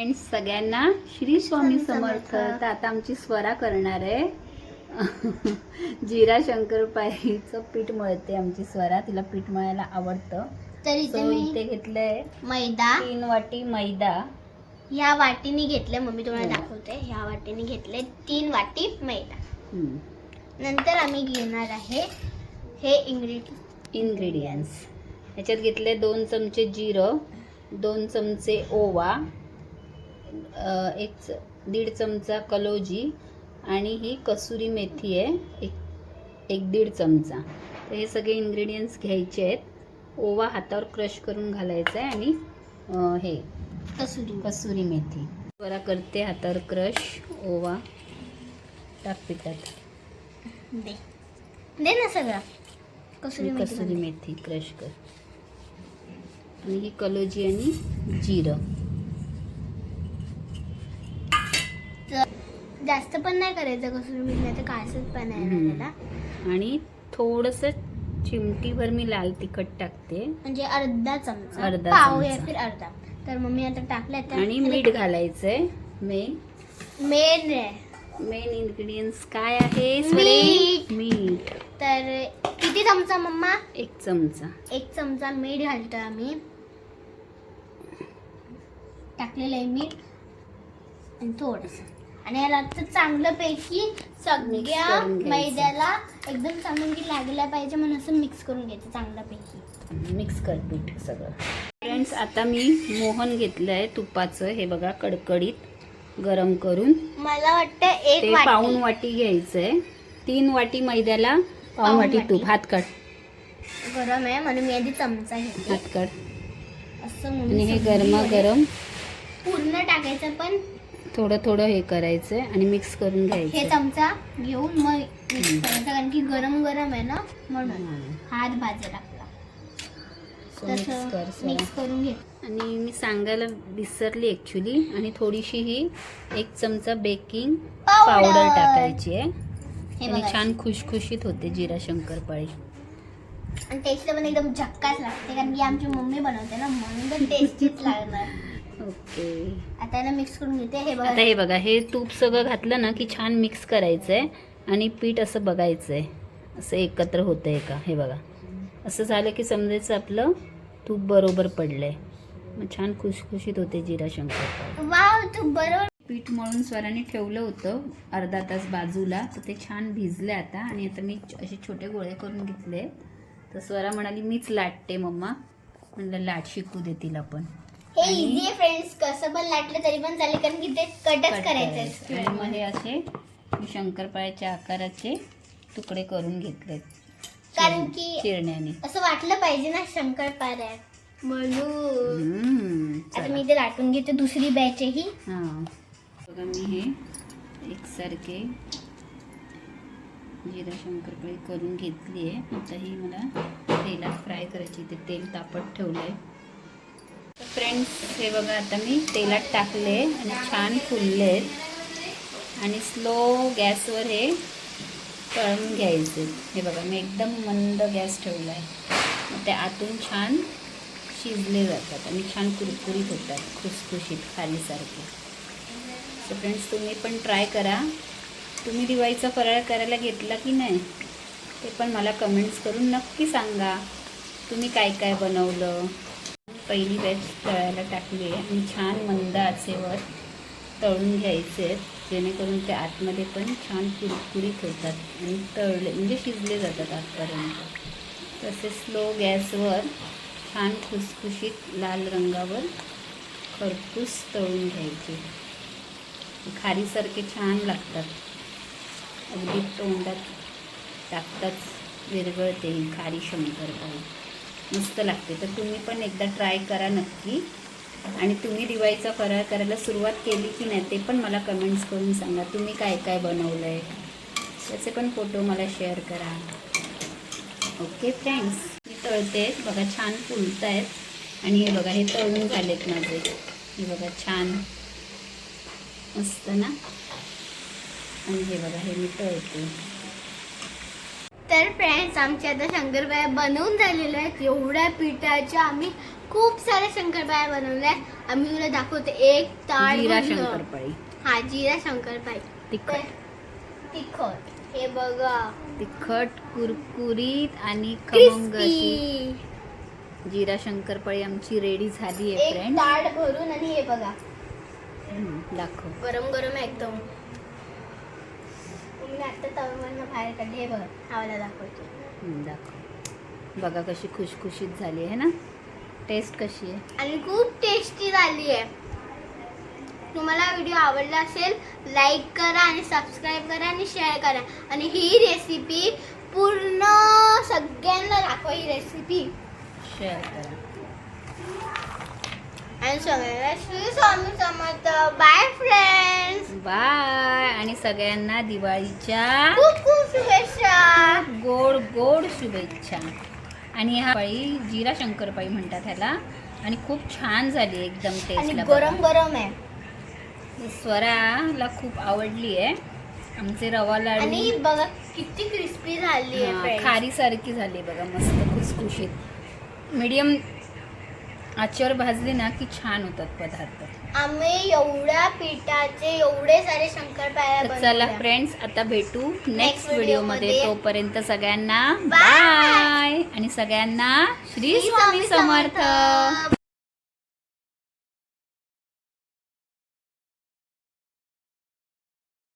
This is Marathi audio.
फ्रेंड्स सगळ्यांना श्री स्वामी समर्थ. तर आता आमची स्वरा करणार आहे. जिरा शंकरपाईचं पीठ मळते आमची स्वरा. तिला पीठ मळायला आवडतं. तर इथे So, मी इथे घेतलंय मैदा. तीन वाटी मैदा. ह्या वाटीने घेतले मम्मी तुम्हाला हो. दाखवते. ह्या वाटीने घेतले तीन वाटी मैदा. हम्म. नंतर आम्ही घेणार आहे हे इंग्रेडियंट इन्ग्रेडियंट्स ह्याच्यात घेतले दोन चमचे जिरं दोन चमचे ओवा एक च- दीड चमचा कलोजी आणि ही कसुरी मेथी आहे. एक एक दीड चमचा. तर हे सगळे इन्ग्रेडियंट्स घ्यायचे आहेत. ओवा हातावर क्रश करून घालायचा आहे आणि हे कसुरी. कसुरी मेथी. बरा करते हातावर क्रश ओवा टाक पिठात दे. दे ना सगळं. कसुरी मेथी कसुरी. मेथी क्रश कर. आणि ही कलोजी आणि जिरं तर जास्त पण नाही करायचं कसुरी मेथी नाही तर काळसट पण आहे हम्म. ना त्याला. आणि थोडंसं चिमटीभर मी लाल तिखट टाकते. म्हणजे अर्धा चमचा. अर्धा पाव या चमचा. फिर अर्धा. तर मम्मी आता टाकलं तर आणि मीठ घालायचंय. मेन मेन आहे. मेन इन्ग्रेडियंट्स काय आहे? मीठ. मीठ. तर किती चमचा मम्मा? एक चमचा. एक चमचा मीठ घालतो आम्ही. टाकलेलं आहे मीठ. आणि थोडस. आणि याला आता चांगलं पैकी सगळ्या करून घ्यायचं. मैद्याला एकदम चांगलं की लागल्या पाहिजे म्हणून असं मिक्स करून घ्यायचं चांगलं पैकी मिक्स कर पीठ सगळं. फ्रेंड्स आता मी मोहन घेतलंय तुपाचं. हे बघा कडकडीत गरम करून. मला वाटतं एक ते वाटी. पाऊन वाटी घ्यायचंय. तीन वाटी मैद्याला पाऊन पाऊण वाटी वाटी. तूप. हात काढ. गरम आहे म्हणून मी आधी चमचा घेते हात काढ. असं आणि म्हणून हे सगळं गरमा गरम पूर्ण टाकायचं पण थोडं थोडं हे करायचंय आणि मिक्स करून हे घ्यायचं चमचा घेऊन मग मिक्स हम्म. करायचं कारण की गरम गरम आहे ना म्हणून हं. हात भाजेल आपला तसं. मिक्स करून घे. आणि मी सांगायला विसरली ऍक्च्युली आणि थोडीशी ही एक चमचा बेकिंग पावडर टाकायची आहे. हे आणि छान खुशखुशीत होते जिरा शंकरपाळी आणि टेस्ट पण एकदम झक्काच लागते कारण की आमची मम्मी बनवते ना म्हणून तर टेस्टीच लागणार. ओके. आता याला मिक्स करून घेते. हे बघा. आता हे बघा हे तूप सगळं घातलं ना की छान मिक्स करायचंय आणि पीठ असं बघायचंय. असं एकत्र होतंय का? हे बघा. असं झालं की समजायचं आपलं तूप बरोबर पडलंय. मग छान खुशखुशीत होते जिरा शंकरपाळी वाव तू बरोबर. पीठ मळून स्वराने ठेवलं होतं अर्धा तास बाजूला. तर ते छान भिजले आता आणि आता मी असे छोटे गोळे करून घेतले. तर स्वरा म्हणाली मीच लाटते मम्मा. म्हणलं लाट शिकू दे तिला पण. हे इझी आहे फ्रेंड्स कसं पण लाटलं तरी पण चालेल कारण की ते कटच कट करायचं. आणि मग हे असे मी शंकरपाळ्याच्या आकाराचे तुकडे करून घेतलेत. कारण की- चिरण्याने. असं वाटलं पाहिजे ना शंकरपाळ्या म्हणून. हम्म, आता चला. मी इथे लाटून घेते दुसरी बॅच ही. हां. बघा मी हे एकसारखे जिरा शंकरपाळी करून घेतली आहे. आता ही मला तेलात फ्राय करायची ते तेल तापत ठेवलं आहे फ्रेंड्स हे बघा आता मी तेलात टाकले आणि छान फुलले आहेत आणि स्लो गॅसवर हे तळून घ्यायचे. हे बघा मी एकदम मंद गॅस ठेवला आहे. मग ते आतून छान शिजले जातात आणि छान कुरकुरीत होतात खुसखुशीत खालीसारखे सो फ्रेंड्स तुम्ही पण ट्राय करा. तुम्ही दिवाळीचा फराळ करायला घेतला की नाही ते पण मला कमेंट्स करून नक्की सांगा. तुम्ही काय काय बनवलं? पहिली बॅच तळायला टाकली आहे. आणि छान मंद आचेवर तळून घ्यायचे आहेत. जेणेकरून ते आतमध्ये पण छान कुरकुरीत होतात आणि तळले म्हणजे शिजले जातात आतपर्यंत. तसेच स्लो गॅसवर छान खुसखुशीत लाल रंगावर खरपूस तळून घ्यायचे. खारीसारखे छान लागतात. अगदी तोंडात टाकताच विरघळते ही खारी शंकरपाळी. मस्त लागते. तर तुम्ही पण एकदा ट्राय करा नक्की. आणि तुम्ही दिवाळीचा फराळ करायला सुरुवात केली की नाही ते पण मला कमेंट्स करून सांगा. तुम्ही काय काय बनवलं आहे त्याचे पण फोटो मला शेअर करा. ओके फ्रेंड्स मी तळते. बघा छान फुलत आहेत आणि हे बघा हे तळून झालेत माझे. हे बघा छान. मस्त ना? आणि हे बघा हे मी तळते. तर फ्रेंड्स आमच्या आता शंकरपाळ्या बनवून झालेल्या आहेत. एवढ्या पिठाच्या आम्ही खूप साऱ्या शंकरपाळ्या बनवल्या आहेत. आम्ही तुला दाखवते एक ताट जिरा भरलं. शंकरपाळी. हा जिरा शंकरपाळी. तिखट. तिखट. हे बघा. तिखट कुरकुरीत आणि खमंग अशी क्रिस्पी. जिरा शंकरपाळी आमची रेडी झाली आहे एक फ्रेंड ताट भरून आणि हे बघा. दाखव. गरम गरम आहे एकदम. मी आता तव्यावरनं बाहेर काढले. हे बघा आवाला दाखवते. हम्म, दाखव. बघा कशी खुशखुशीत झाली आहे ना? टेस्ट कशी आहे? आणि खूप टेस्टी झाली आहे. तुम्हाला व्हिडिओ आवडला असेल लाईक करा आणि सबस्क्राईब करा आणि शेअर करा. आणि ही रेसिपी पूर्ण सगळ्यांना दाखवा ही रेसिपी शेअर करा. आणि सगळ्यांना Shri Swami Samarth. Bye friends bye आणि सगळ्यांना दिवाळीच्या खूप खूप शुभेच्छा. गोड गोड शुभेच्छा. आणि हा पाळी जिरा शंकरपाळी म्हणतात ह्याला. आणि खूप छान झाली एकदम आणि टेस्टला गरम गरम आहे. स्वराला खूप आवडली आहे. आमचे रवा लाडू. आणि बघा किती क्रिस्पी झाली आहे. खारीसारखी झाली बघा मस्त खुसखुशीत. मीडियम आचेवर भाजली ना की छान होतात पदार्थ आम्ही एवढ्या पिठाचे एवढे सारे शंकरपाळ्या तर चला बनवल्या. फ्रेंड्स आता भेटू नेक्स्ट व्हिडिओमध्ये. व्हिडिओमध्ये तोपर्यंत सगळ्यांना Bye. बाय आणि सगळ्यांना श्री स्वामी समर्थ